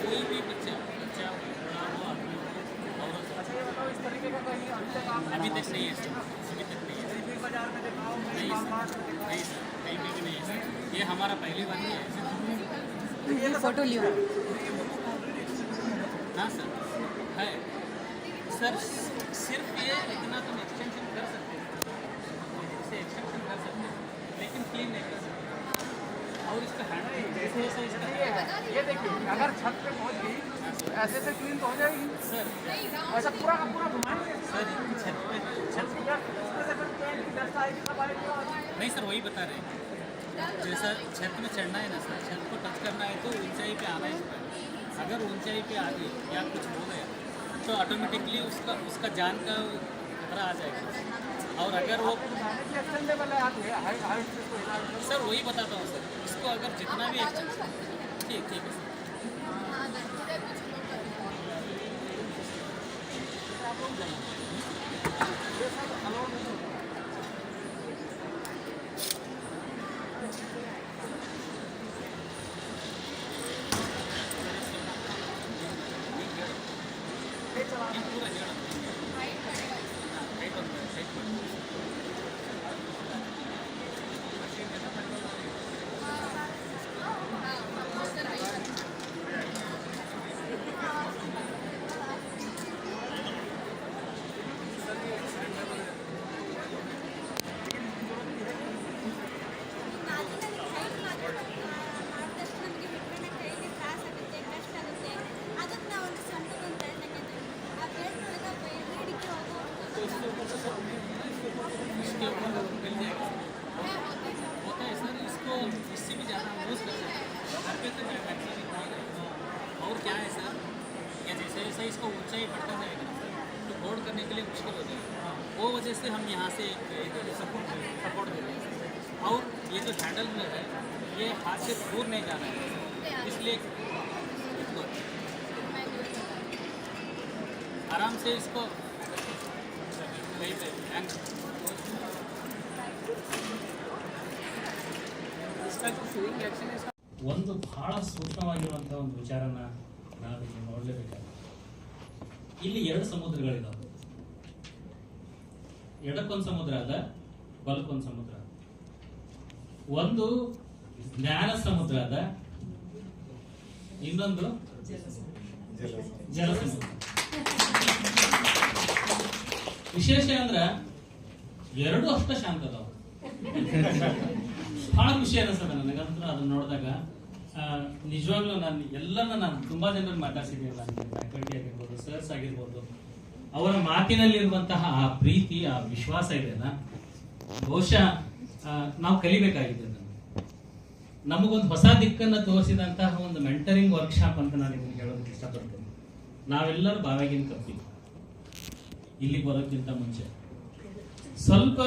कोई भी बच्चा बच्चा अभी तक नहीं है अभी नहीं है सर ये हमारा पहली बार है फ़ोटो लियो। हाँ सर, है। सर, सिर्फ़ ये इतना तुम एक्सटेंशन कर सकते हो। इसे एक्सटेंशन कर सकते हो लेकिन क्लीन नहीं कर सकते। और इसका हैंडल जैसे जैसे इसका ये है। ये देखिए अगर छत पे पहुँच गई ऐसे से क्लीन तो हो जाएगी। सर। ऐसा पूरा का पूरा घुमाएँगे सर छत पे छत से और नहीं सर वही बता रहे हैं। जैसा छत में चढ़ना है ना सर छत को टच करना है तो ऊंचाई पे आना ही अगर ऊंचाई पे आ गई या कुछ हो गया तो ऑटोमेटिकली उसका उसका जान का खतरा आ जाएगा। और अगर वो है सर वही बताता हूँ सर इसको अगर जितना भी ठीक ठीक है सर और क्या है सर? क्या जैसे जैसे इसका ऊंचाई बढ़ता जाएगा तो होल्ड करने के लिए मुश्किल हो। जाएगा वो वजह से हम यहाँ से सपोर्ट सपोर्ट देते हैं। और ये जो हैंडल में है ये हाथ से दूर नहीं जाना है। इसलिए आराम से इसको कहीं पे hang- ಒಂದು ಬಹಳ ಸೂಕ್ಷ್ಮವಾಗಿರುವಂತಹ ಒಂದು ವಿಚಾರನ ನಾವು ಇಲ್ಲಿ ನೋಡಲೇಬೇಕಾಗುತ್ತೆ ಇಲ್ಲಿ ಎರಡು ಸಮುದ್ರಗಳಿದಾವೆ. ಎಡಕ್ಕೊಂದು ಸಮುದ್ರ ಅದ ಬಲಕ್ಕೊಂದು ಸಮುದ್ರ ಒಂದು ಜ್ಞಾನ ಸಮುದ್ರ ಅದ ಇನ್ನೊಂದು ಜಲ ಸಮುದ್ರ. ವಿಶೇಷ ಅಂದ್ರ ಎರಡು ಅಷ್ಟ ಶಾಂತ ಅದಾವ. ಬಹಳ ಖುಷಿ ಅನಿಸ್ತದೆ ನನಗಂತೂ ಅದನ್ನ ನೋಡಿದಾಗ ನಿಜವಾಗ್ಲೂ ನಾನು ಎಲ್ಲರನ್ನ ನಾನು ತುಂಬಾ ಜನರನ್ನ ಮಾತಾಡ್ಸಿದ್ದೀನಿ ನಾನು ಫ್ಯಾಕಲ್ಟಿ ಆಗಿರ್ಬೋದು ಸರ್ಸ್ ಆಗಿರ್ಬೋದು. ಅವರ ಮಾತಿನಲ್ಲಿರುವಂತಹ ಆ ಪ್ರೀತಿ, ಆ ವಿಶ್ವಾಸ ಇದೆಯಲ್ಲ ಬಹುಶಃ ನಾವು ಕಲಿಬೇಕಾಗಿದೆ. ನಮಗೊಂದು ಹೊಸ ದಿಕ್ಕನ್ನ ತೋರಿಸಿದಂತಹ ಒಂದು ಮೆಂಟರಿಂಗ್ ವರ್ಕ್ಶಾಪ್ ಅಂತ ನಾನು ನಿಮ್ಗೆ ಹೇಳೋದಕ್ಕೆ ಇಷ್ಟಪಡ್ತೇನೆ. ನಾವೆಲ್ಲರೂ ಬಾವಾಗಿನ ಕಪ್ಪಿ ಇಲ್ಲಿ ಬರೋಕ್ಕಿಂತ ಮುಂಚೆ. ಸ್ವಲ್ಪ